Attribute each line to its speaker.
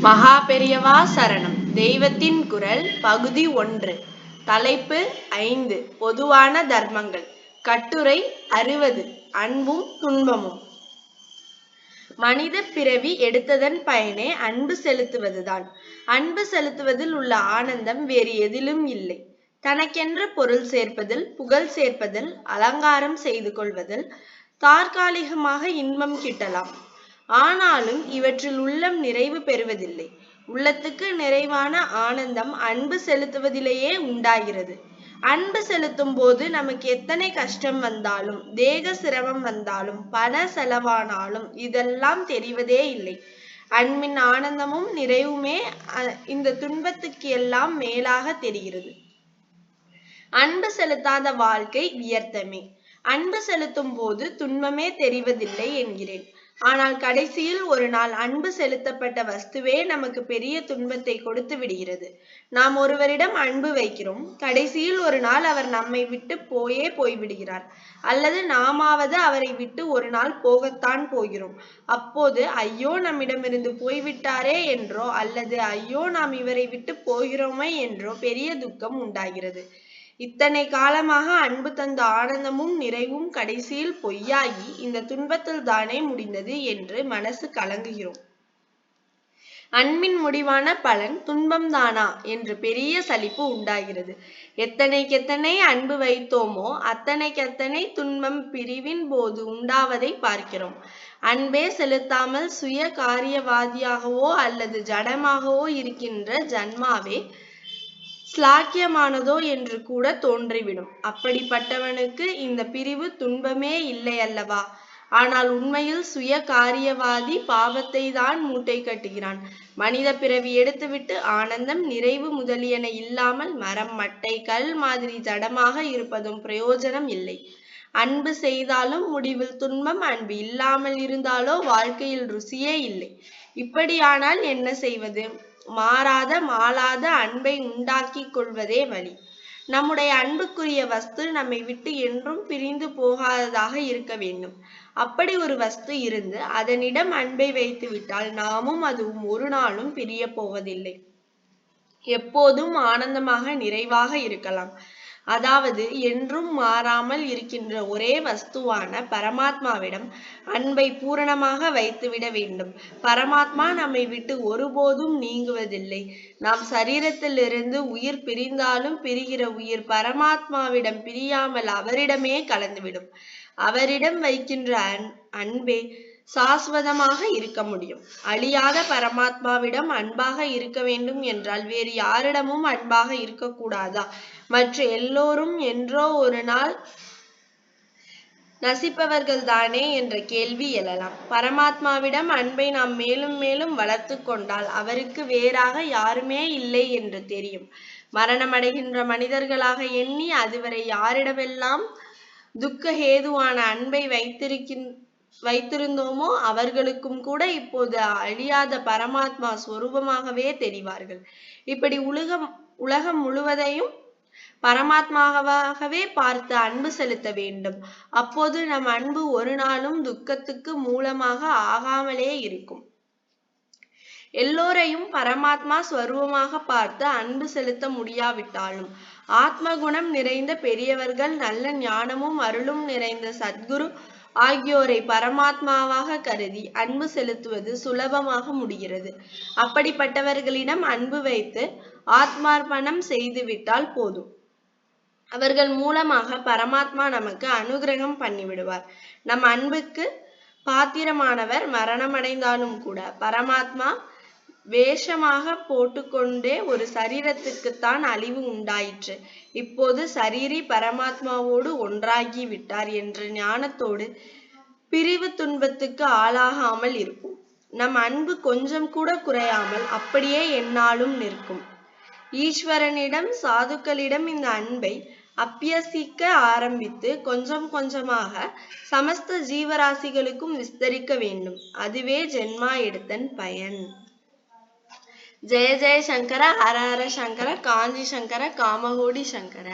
Speaker 1: மகா பெரியவா சரணம். தெய்வத்தின் குரல் பகுதி ஒன்று. தலைப்பு ஐந்து. பொதுவான தர்மங்கள். கட்டுரை அறுபது. அன்பும் துன்பமும். மனித பிறவி எடுத்ததன் பயனே அன்பு செலுத்துவதுதான். அன்பு செலுத்துவதில் உள்ள ஆனந்தம் வேறு எதிலும் இல்லை. தனக்கென்ற பொருள் சேர்ப்பதில் புகழ் சேர்ப்பதில் அலங்காரம் செய்து கொள்வதில் தற்காலிகமாக இன்பம் கிட்டலாம். ஆனாலும் இவற்றில் உள்ளம் நிறைவு பெறுவதில்லை. உள்ளத்துக்கு நிறைவான ஆனந்தம் அன்பு செலுத்துவதிலேயே உண்டாகிறது. அன்பு செலுத்தும் போது நமக்கு எத்தனை கஷ்டம் வந்தாலும் தேக சிரமம் வந்தாலும் பண செலவானாலும் இதெல்லாம் தெரிவதே இல்லை. அன்பின் ஆனந்தமும் நிறைவுமே இந்த துன்பத்துக்கு எல்லாம் மேலாக தெரிகிறது. அன்பு செலுத்தாத வாழ்க்கை வியர்த்தமே. அன்பு செலுத்தும் போது துன்பமே தெரிவதில்லை என்கிறேன். ஆனால் கடைசியில் ஒரு நாள் அன்பு செலுத்தப்பட்ட வஸ்துவே நமக்கு பெரிய துன்பத்தை கொடுத்து விடுகிறது. நாம் ஒருவரிடம் அன்பு வைக்கிறோம். கடைசியில் ஒரு நாள் அவர் நம்மை விட்டு போயே போய்விடுகிறார். அல்லது நாமாவது அவரை விட்டு ஒரு நாள் போகத்தான் போகிறோம். அப்போது ஐயோ நம்மிடமிருந்து போய்விட்டாரே என்றோ அல்லது ஐயோ நாம் இவரை விட்டு போகிறோமே என்றோ பெரிய துக்கம் உண்டாகிறது. இத்தனை காலமாக அன்பு தந்த ஆனந்தமும் நிறைவும் கடைசியில் பொய்யாகி இந்த துன்பத்தில் தானே முடிந்தது என்று மனசு கலங்குகிறோம். அன்பின் முடிவான பலன் துன்பம்தானா என்று பெரிய சலிப்பு உண்டாகிறது. எத்தனைக்கெத்தனை அன்பு வைத்தோமோ அத்தனைக்கெத்தனை துன்பம் பிரிவின் போது உண்டாவதை பார்க்கிறோம். அன்பே செலுத்தாமல் சுய காரியவாதியாகவோ அல்லது ஜடமாகவோ இருக்கின்ற ஜன்மாவே ஸ்லாக்கியமானதோ என்று கூட தோன்றிவிடும். அப்படிப்பட்டவனுக்கு இந்த பிரிவு துன்பமே இல்லை அல்லவா? ஆனால் உண்மையில் சுய காரியவாதி பாவத்தை தான் மூட்டை கட்டுகிறான். மனித பிறவி எடுத்துவிட்டு ஆனந்தம் நிறைவு முதலியன இல்லாமல் மரம் மட்டை கல் மாதிரி ஜடமாக இருப்பதும் பிரயோஜனம் இல்லை. அன்பு செய்தாலும் முடிவில் துன்பம் அன்பு இல்லாமல் இருந்தாலோ வாழ்க்கையில் ருசியே இல்லை. இப்படியானால் என்ன செய்வது? மாறாத மாளாத அன்பை உண்டாக்கி கொள்வதே வழி. நம்முடைய அன்புக்குரிய வஸ்து நம்மை விட்டு என்றும் பிரிந்து போகாததாக இருக்க வேண்டும். அப்படி ஒரு வஸ்து இருந்து அதனிடம் அன்பை வைத்து விட்டால் நாமும் அதுவும் ஒரு நாளும் பிரிய போவதில்லை. எப்போதும் ஆனந்தமாக நிறைவாக இருக்கலாம். அதாவது என்றும் மாறாமல் இருக்கின்ற ஒரே வஸ்துவான பரமாத்மாவிடம் அன்பை பூரணமாக வைத்துவிட வேண்டும். பரமாத்மா நம்மை விட்டு ஒருபோதும் நீங்குவதில்லை. நாம் சரீரத்திலிருந்து உயிர் பிரிந்தாலும் பிரிகிற உயிர் பரமாத்மாவிடம் பிரியாமல் அவரிடமே கலந்துவிடும். அவரிடம் வைக்கின்ற அன் அன்பே சாஸ்வதமாக இருக்க முடியும். அழியாத பரமாத்மாவிடம் அன்பாக இருக்க வேண்டும் என்றால் வேறு யாரிடமும் அன்பாக இருக்கக்கூடாதா? மற்ற எல்லோரும் என்றோ ஒரு நாள் நசிப்பவர்கள் தானே என்ற கேள்வி எழலாம். பரமாத்மாவிடம் அன்பை நாம் மேலும் மேலும் வளர்த்து கொண்டால் அவருக்கு வேறாக யாருமே இல்லை என்று தெரியும். மரணமடைகின்ற மனிதர்களாக எண்ணி அதுவரை யாரிடமெல்லாம் துக்க ஹேதுவான அன்பை வைத்திருக்கின் வைத்திருந்தோமோ அவர்களுக்கும் கூட இப்போது அழியாத பரமாத்மா ஸ்வரூபமாகவே தெரிவார்கள். இப்படி உலகம் உலகம் முழுவதையும் பரமாத்மாவாகவே பார்த்து அன்பு செலுத்த வேண்டும். அப்போது நம் அன்பு ஒரு நாளும் துக்கத்துக்கு மூலமாக ஆகாமலே இருக்கும். எல்லோரையும் பரமாத்மா ஸ்வரூபமாக பார்த்து அன்பு செலுத்த முடியாவிட்டாலும் ஆத்ம குணம் நிறைந்த பெரியவர்கள் நல்ல ஞானமும் அருளும் நிறைந்த சத்குரு ஆகியோரை பரமாத்மாவாக கருதி அன்பு செலுத்துவது சுலபமாக முடிகிறது. அப்படிப்பட்டவர்களிடம் அன்பு வைத்து ஆத்மார்ப்பணம் செய்துவிட்டால் போதும். அவர்கள் மூலமாக பரமாத்மா நமக்கு அனுகிரகம் பண்ணிவிடுவார். நம் அன்புக்கு பாத்திரமானவர் மரணமடைந்தாலும் கூட பரமாத்மா வேஷமாக போட்டுக்கொண்டே ஒரு சரீரத்துக்குத்தான் அழிவு உண்டாயிற்று. இப்போது சரீரி பரமாத்மாவோடு ஒன்றாகி விட்டார் என்ற ஞானத்தோடு பிரிவு துன்பத்துக்கு ஆளாகாமல் இருக்கும். நம் அன்பு கொஞ்சம் கூட குறையாமல் அப்படியே என்னாலும் நிற்கும். ஈஸ்வரனிடம் சாதுக்களிடம் இந்த அன்பை அப்பியசிக்க ஆரம்பித்து கொஞ்சம் கொஞ்சமாக சமஸ்த ஜீவராசிகளுக்கும் விஸ்தரிக்க வேண்டும். அதுவே ஜென்மா எடுத்தன் பயன். ஜெய ஜெய சங்கர ஹர ஹர சங்கர காஞ்சி சங்கர காமகோடி சங்கர.